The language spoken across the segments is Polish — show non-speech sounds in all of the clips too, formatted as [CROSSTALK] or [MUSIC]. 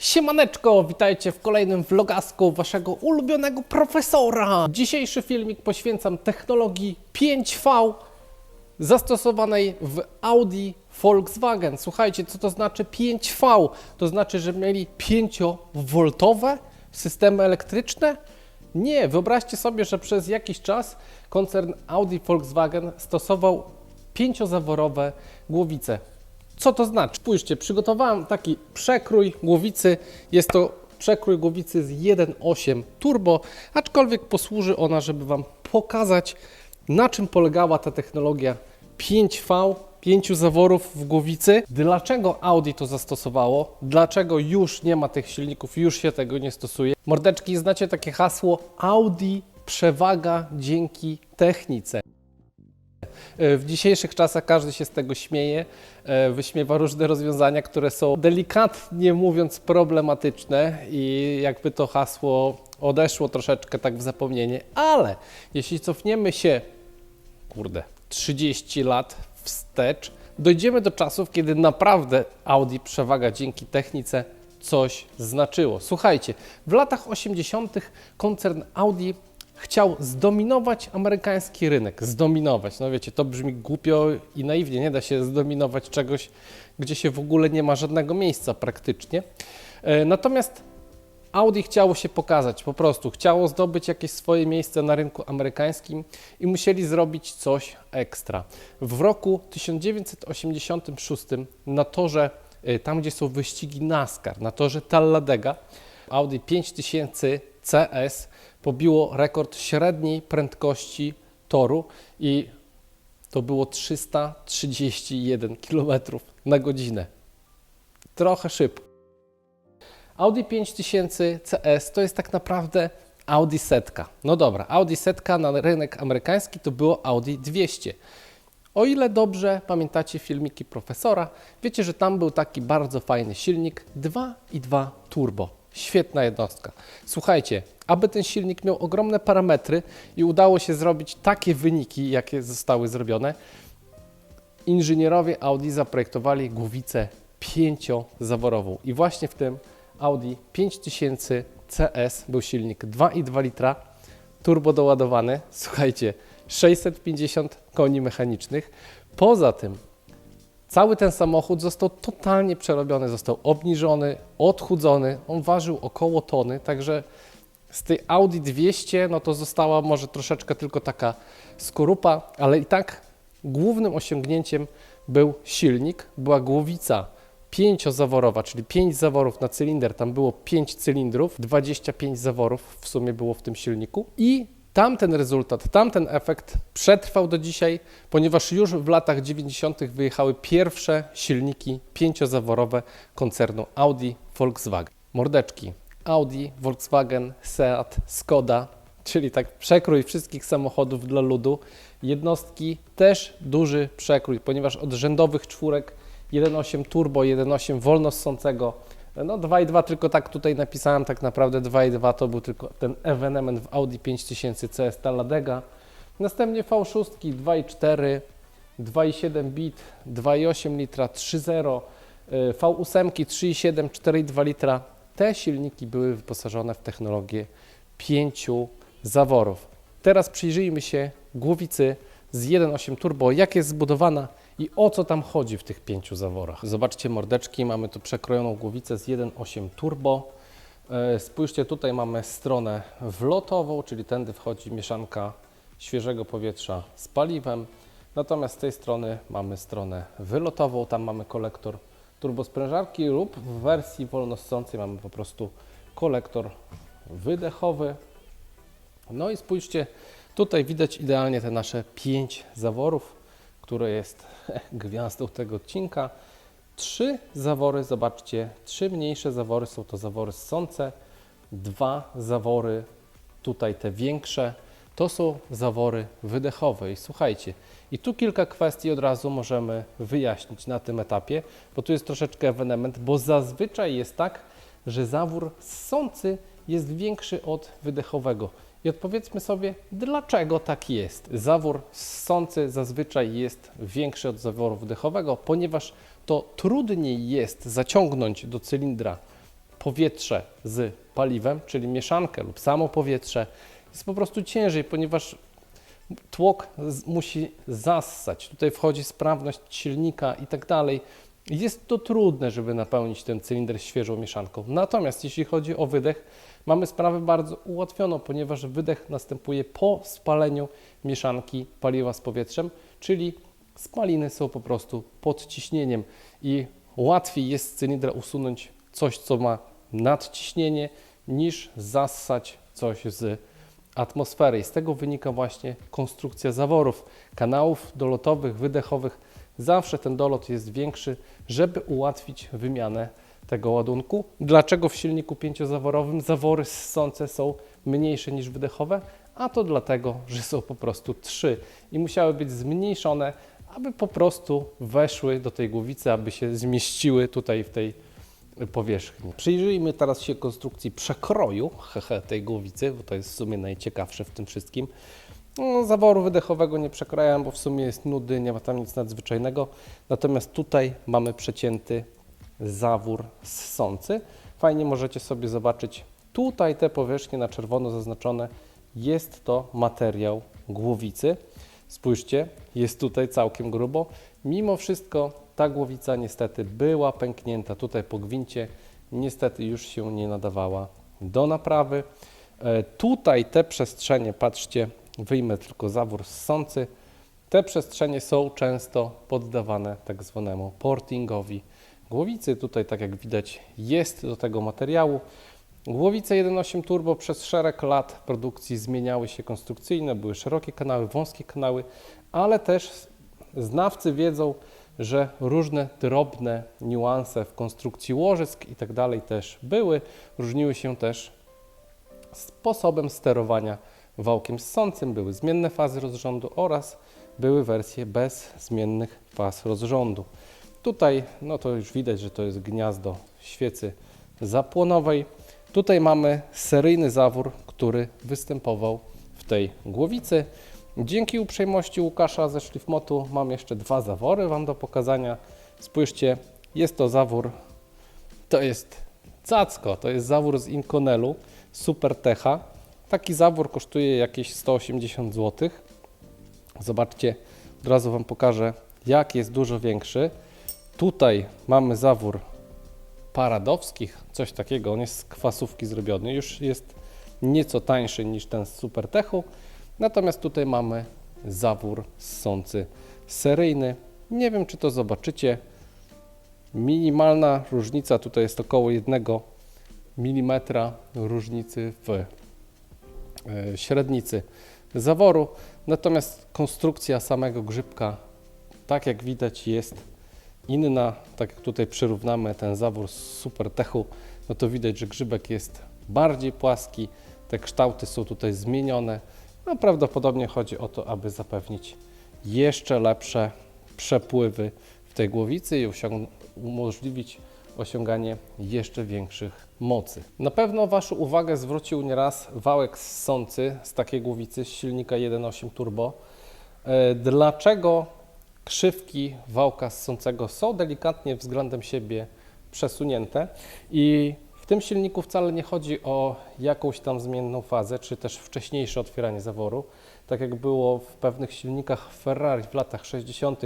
Siemaneczko, witajcie w kolejnym vlogasku waszego ulubionego profesora. Dzisiejszy filmik poświęcam technologii 5V zastosowanej w Audi Volkswagen. Słuchajcie, co to znaczy 5V? To znaczy, że mieli 5V systemy elektryczne? Nie, wyobraźcie sobie, że przez jakiś czas koncern Audi Volkswagen stosował pięciozaworowe głowice. Co to znaczy? Spójrzcie, przygotowałem taki przekrój głowicy. Jest to przekrój głowicy z 1.8 turbo, aczkolwiek posłuży ona, żeby Wam pokazać, na czym polegała ta technologia 5V, pięciu zaworów w głowicy. Dlaczego Audi to zastosowało? Dlaczego już nie ma tych silników, już się tego nie stosuje? Mordeczki, znacie takie hasło Audi przewaga dzięki technice. E, W dzisiejszych czasach każdy się z tego śmieje, e, wyśmiewa różne rozwiązania, które są delikatnie mówiąc problematyczne i jakby to hasło odeszło troszeczkę tak w zapomnienie, ale jeśli cofniemy się, kurde, 30 lat wstecz, dojdziemy do czasów, kiedy naprawdę Audi przewaga dzięki technice coś znaczyło. Słuchajcie, w latach 80. koncern Audi chciał zdominować amerykański rynek. Zdominować. No wiecie, to brzmi głupio i naiwnie. Nie da się zdominować czegoś, gdzie się w ogóle nie ma żadnego miejsca praktycznie. E, Natomiast Audi chciało się pokazać, po prostu chciało zdobyć jakieś swoje miejsce na rynku amerykańskim i musieli zrobić coś ekstra. W roku 1986 na torze, y, tam gdzie są wyścigi NASCAR, na torze Talladega, Audi 5000 CS pobiło rekord średniej prędkości toru i to było 331 km na godzinę. Trochę szybko. Audi 5000 CS to jest tak naprawdę Audi setka. No dobra, Audi setka na rynek amerykański to było Audi 200. O ile dobrze pamiętacie filmiki profesora, wiecie, że tam był taki bardzo fajny silnik 2.2 turbo. Świetna jednostka. Słuchajcie, aby ten silnik miał ogromne parametry i udało się zrobić takie wyniki, jakie zostały zrobione, inżynierowie Audi zaprojektowali głowicę pięciozaworową. I właśnie w tym Audi 5000 CS był silnik 2,2 litra, turbo doładowany. Słuchajcie, 650 koni mechanicznych. Poza tym cały ten samochód został totalnie przerobiony, został obniżony, odchudzony. On ważył około tony, także z tej Audi 200 no to została może troszeczkę tylko taka skorupa, ale i tak głównym osiągnięciem był silnik, była głowica pięciozaworowa, czyli 5 zaworów na cylinder, tam było 5 cylindrów, 25 zaworów w sumie było w tym silniku. I tamten rezultat, tamten efekt przetrwał do dzisiaj, ponieważ już w latach 90. wyjechały pierwsze silniki pięciozaworowe koncernu Audi Volkswagen. Mordeczki Audi, Volkswagen, Seat, Skoda, czyli tak przekrój wszystkich samochodów dla ludu. Jednostki też duży przekrój, ponieważ od rzędowych czwórek 1.8 turbo, 1.8 wolnossącego, no 2.2 tylko tak tutaj napisałem, tak naprawdę 2.2 to był tylko ten ewenement w Audi 5000 CS Talladega. Następnie V6 2.4, 2.7 bit, 2.8 litra, 3.0, y, V8 3.7, 4.2 litra. Te silniki były wyposażone w technologię pięciu zaworów. Teraz przyjrzyjmy się głowicy z 1.8 turbo, jak jest zbudowana i o co tam chodzi w tych pięciu zaworach. Zobaczcie mordeczki, mamy tu przekrojoną głowicę z 1.8 turbo. E, Spójrzcie, tutaj mamy stronę wlotową, czyli tędy wchodzi mieszanka świeżego powietrza z paliwem. Natomiast z tej strony mamy stronę wylotową, tam mamy kolektor turbosprężarki lub w wersji wolnossącej mamy po prostu kolektor wydechowy. No i spójrzcie, tutaj widać idealnie te nasze pięć zaworów, które jest [LAUGHS] gwiazdą tego odcinka. Trzy zawory, zobaczcie, trzy mniejsze zawory są to zawory ssące, dwa zawory, tutaj te większe, to są zawory wydechowe. I słuchajcie, i tu kilka kwestii od razu możemy wyjaśnić na tym etapie, bo tu jest troszeczkę ewenement, bo zazwyczaj jest tak, że zawór ssący jest większy od wydechowego. I odpowiedzmy sobie, dlaczego tak jest. Zawór ssący zazwyczaj jest większy od zaworu wdechowego, ponieważ to trudniej jest zaciągnąć do cylindra powietrze z paliwem, czyli mieszankę lub samo powietrze, jest po prostu ciężej, ponieważ tłok musi zassać. Tutaj wchodzi sprawność silnika i tak dalej. Jest to trudne, żeby napełnić ten cylinder świeżą mieszanką. Natomiast jeśli chodzi o wydech, mamy sprawę bardzo ułatwioną, ponieważ wydech następuje po spaleniu mieszanki paliwa z powietrzem, czyli spaliny są po prostu pod ciśnieniem i łatwiej jest z cylindra usunąć coś, co ma nadciśnienie, niż zassać coś z atmosfery. I z tego wynika właśnie konstrukcja zaworów, kanałów dolotowych, wydechowych. Zawsze ten dolot jest większy, żeby ułatwić wymianę tego ładunku. Dlaczego w silniku pięciozaworowym zawory ssące są mniejsze niż wydechowe? A to dlatego, że są po prostu trzy i musiały być zmniejszone, aby po prostu weszły do tej głowicy, aby się zmieściły tutaj w tej powierzchni. Przyjrzyjmy teraz się konstrukcji przekroju tej głowicy, bo to jest w sumie najciekawsze w tym wszystkim. No, zaworu wydechowego nie przekrajam, bo w sumie jest nudy, nie ma tam nic nadzwyczajnego. Natomiast tutaj mamy przecięty zawór ssący. Fajnie możecie sobie zobaczyć tutaj te powierzchnie na czerwono zaznaczone. Jest to materiał głowicy. Spójrzcie, jest tutaj całkiem grubo. Mimo wszystko ta głowica niestety była pęknięta tutaj po gwincie. Niestety już się nie nadawała do naprawy. E, Tutaj te przestrzenie, patrzcie, wyjmę tylko zawór ssący. Te przestrzenie są często poddawane tak zwanemu portingowi głowicy. Tutaj, tak jak widać, jest do tego materiału. Głowice 1.8 turbo przez szereg lat produkcji zmieniały się konstrukcyjne, były szerokie kanały, wąskie kanały, ale też znawcy wiedzą, że różne drobne niuanse w konstrukcji łożysk i tak dalej też były. Różniły się też sposobem sterowania wałkiem ssącym. Były zmienne fazy rozrządu oraz były wersje bez zmiennych faz rozrządu. Tutaj no to już widać, że to jest gniazdo świecy zapłonowej. Tutaj mamy seryjny zawór, który występował w tej głowicy. Dzięki uprzejmości Łukasza ze Szlifmotu mam jeszcze dwa zawory Wam do pokazania. Spójrzcie, jest to zawór, to jest cacko, to jest zawór z Inconelu Super Techa. Taki zawór kosztuje jakieś 180 zł. Zobaczcie, od razu Wam pokażę, jak jest dużo większy. Tutaj mamy zawór paradowskich, coś takiego. On jest z kwasówki zrobiony, już jest nieco tańszy niż ten z Supertechu. Natomiast tutaj mamy zawór ssący seryjny. Nie wiem, czy to zobaczycie. Minimalna różnica tutaj jest około 1 mm różnicy w średnicy zaworu. Natomiast konstrukcja samego grzybka, tak jak widać, jest inna. Tak jak tutaj przyrównamy ten zawór z Supertechu, no to widać, że grzybek jest bardziej płaski. Te kształty są tutaj zmienione. No prawdopodobnie chodzi o to, aby zapewnić jeszcze lepsze przepływy w tej głowicy i umożliwić osiąganie jeszcze większych mocy. Na pewno Waszą uwagę zwrócił nieraz wałek ssący z takiej głowicy z silnika 1.8 turbo. E, Dlaczego krzywki wałka ssącego są delikatnie względem siebie przesunięte i w tym silniku wcale nie chodzi o jakąś tam zmienną fazę, czy też wcześniejsze otwieranie zaworu, tak jak było w pewnych silnikach Ferrari w latach 60.,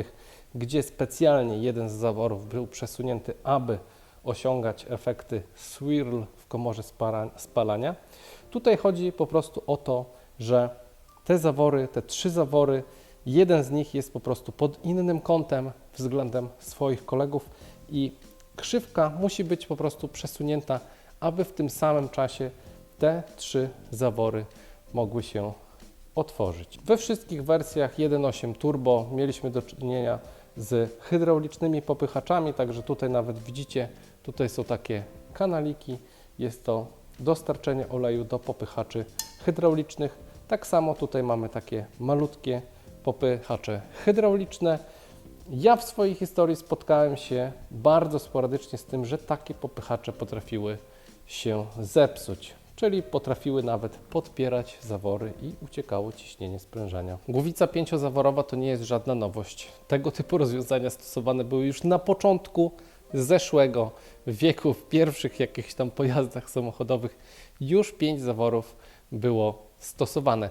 gdzie specjalnie jeden z zaworów był przesunięty, aby osiągać efekty swirl w komorze spalania. Tutaj chodzi po prostu o to, że te zawory, te trzy zawory, jeden z nich jest po prostu pod innym kątem względem swoich kolegów i krzywka musi być po prostu przesunięta, aby w tym samym czasie te trzy zawory mogły się otworzyć. We wszystkich wersjach 1.8 turbo mieliśmy do czynienia z hydraulicznymi popychaczami, także tutaj nawet widzicie, tutaj są takie kanaliki, jest to dostarczenie oleju do popychaczy hydraulicznych. Tak samo tutaj mamy takie malutkie popychacze hydrauliczne. Ja w swojej historii spotkałem się bardzo sporadycznie z tym, że takie popychacze potrafiły się zepsuć, czyli potrafiły nawet podpierać zawory i uciekało ciśnienie sprężania. Głowica pięciozaworowa to nie jest żadna nowość. Tego typu rozwiązania stosowane były już na początku zeszłego wieku, w pierwszych jakichś tam pojazdach samochodowych, już pięć zaworów było stosowane.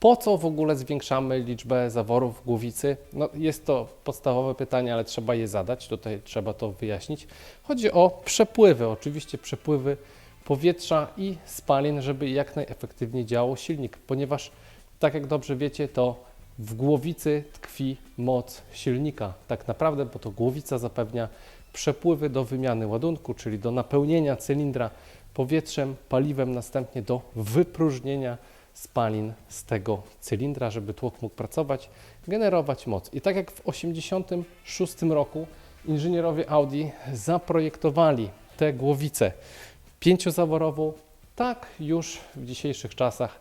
Po co w ogóle zwiększamy liczbę zaworów w głowicy? No, jest to podstawowe pytanie, ale trzeba je zadać. Tutaj trzeba to wyjaśnić. Chodzi o przepływy, oczywiście przepływy powietrza i spalin, żeby jak najefektywniej działał silnik, ponieważ tak jak dobrze wiecie, to w głowicy tkwi moc silnika. Tak naprawdę, bo to głowica zapewnia przepływy do wymiany ładunku, czyli do napełnienia cylindra powietrzem, paliwem, następnie do wypróżnienia spalin z tego cylindra, żeby tłok mógł pracować, generować moc. I tak jak w 1986 roku inżynierowie Audi zaprojektowali tę głowicę pięciozaworową, tak już w dzisiejszych czasach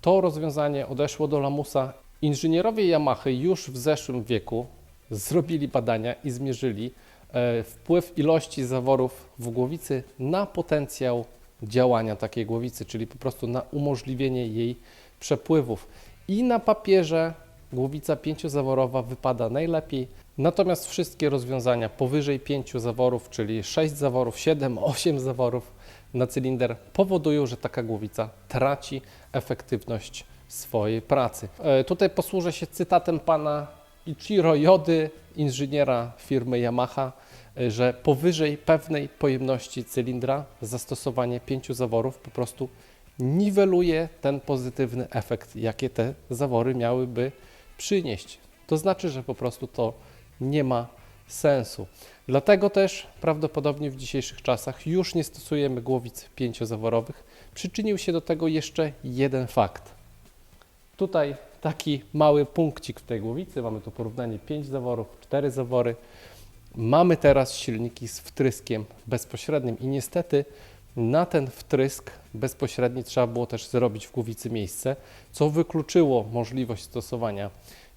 to rozwiązanie odeszło do lamusa. Inżynierowie Yamaha już w zeszłym wieku zrobili badania i zmierzyli wpływ ilości zaworów w głowicy na potencjał działania takiej głowicy, czyli po prostu na umożliwienie jej przepływów. I na papierze głowica pięciozaworowa wypada najlepiej, natomiast wszystkie rozwiązania powyżej pięciu zaworów, czyli 6 zaworów, 7, 8 [LAUGHS] zaworów na cylinder powodują, że taka głowica traci efektywność swojej pracy. E, Tutaj posłużę się cytatem pana Ichiro Jody, inżyniera firmy Yamaha, e, że powyżej pewnej pojemności cylindra zastosowanie pięciu zaworów po prostu niweluje ten pozytywny efekt, jakie te zawory miałyby przynieść. To znaczy, że po prostu to nie ma sensu. Dlatego też prawdopodobnie w dzisiejszych czasach już nie stosujemy głowic pięciozaworowych. Przyczynił się do tego jeszcze jeden fakt. Tutaj taki mały punkcik w tej głowicy. Mamy tu porównanie 5 zaworów, 4 zawory. Mamy teraz silniki z wtryskiem bezpośrednim i niestety na ten wtrysk bezpośredni trzeba było też zrobić w głowicy miejsce, co wykluczyło możliwość stosowania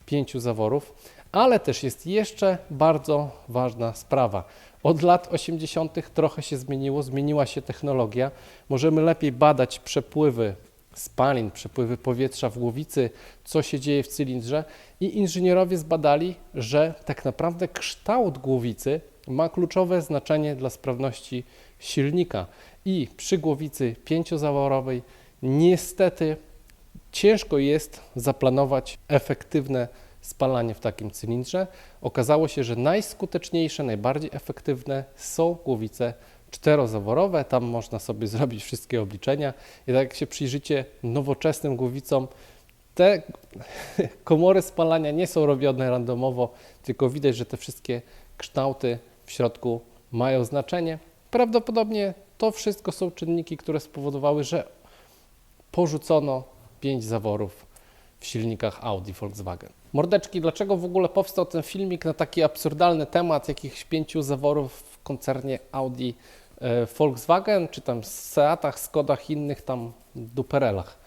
pięciu zaworów, ale też jest jeszcze bardzo ważna sprawa. Od lat 80. trochę się zmieniło, zmieniła się technologia. Możemy lepiej badać przepływy spalin, przepływy powietrza w głowicy, co się dzieje w cylindrze i inżynierowie zbadali, że tak naprawdę kształt głowicy ma kluczowe znaczenie dla sprawności silnika i przy głowicy pięciozaworowej niestety ciężko jest zaplanować efektywne spalanie w takim cylindrze. Okazało się, że najskuteczniejsze, najbardziej efektywne są głowice czterozaworowe. Tam można sobie [LAUGHS] zrobić wszystkie obliczenia. I tak jak się przyjrzycie nowoczesnym głowicom, te [LAUGHS] komory spalania nie są robione randomowo, tylko widać, że te wszystkie kształty w środku mają znaczenie. Prawdopodobnie to wszystko są czynniki, które spowodowały, że porzucono pięć zaworów w silnikach Audi Volkswagen. Mordeczki, dlaczego w ogóle powstał ten filmik na taki absurdalny temat jakichś pięciu zaworów w koncernie Audi Volkswagen, czy tam Seatach, Skodach, innych tam duperelach?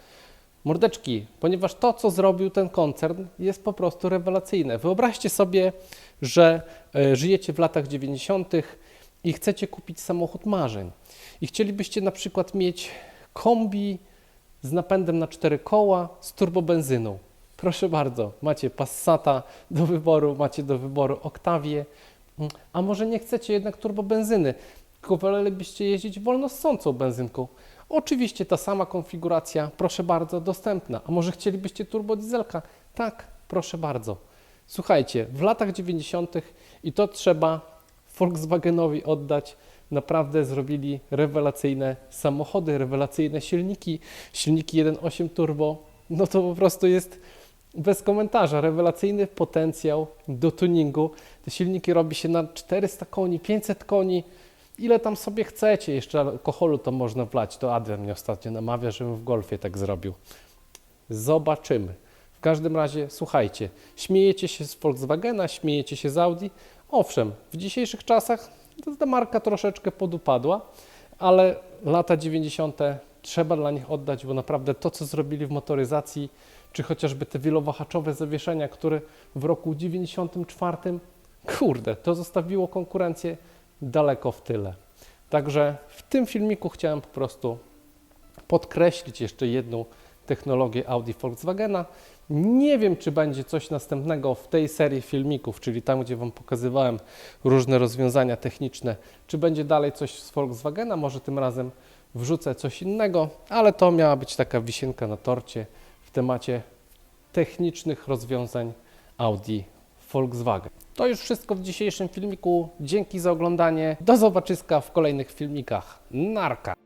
Mordeczki, ponieważ to, co zrobił ten koncern, jest po prostu rewelacyjne. Wyobraźcie sobie, że e, żyjecie w latach 90. i chcecie kupić samochód marzeń. I chcielibyście na przykład mieć kombi z napędem na cztery koła z turbobenzyną. Proszę bardzo, macie Passata do wyboru, macie do wyboru Octavię, Mm, a może nie chcecie jednak turbobenzyny, tylko wolelibyście jeździć wolnossącą benzynką. Oczywiście ta sama konfiguracja, proszę bardzo, dostępna. A może chcielibyście turbodieselka? Tak, proszę bardzo. Słuchajcie, w latach 90. i to trzeba Volkswagenowi oddać, naprawdę zrobili rewelacyjne samochody, rewelacyjne silniki, silniki 1.8 turbo. No to po prostu jest bez komentarza, rewelacyjny potencjał do tuningu. Te silniki robi się na 400 koni, 500 koni, ile tam sobie chcecie. Jeszcze alkoholu to można wlać. To Adrian mnie ostatnio namawia, żebym w golfie tak zrobił. Zobaczymy. W każdym razie, słuchajcie, śmiejecie się z Volkswagena, śmiejecie się z Audi. Owszem, w dzisiejszych czasach ta marka troszeczkę podupadła, ale lata 90. trzeba dla nich oddać, bo naprawdę to, co zrobili w motoryzacji, czy chociażby te wielowahaczowe zawieszenia, które w roku 94, kurde, to zostawiło konkurencję daleko w tyle. Także w tym filmiku chciałem po prostu podkreślić jeszcze jedną technologię Audi Volkswagena. Nie wiem, czy będzie coś następnego w tej serii filmików, czyli tam, gdzie Wam pokazywałem różne rozwiązania techniczne, czy będzie dalej coś z Volkswagena, może tym razem wrzucę coś innego, ale to miała być taka wisienka na torcie w temacie technicznych rozwiązań Audi Volkswagen. To już wszystko w dzisiejszym filmiku. Dzięki za oglądanie. Do zobaczyska w kolejnych filmikach. Narka!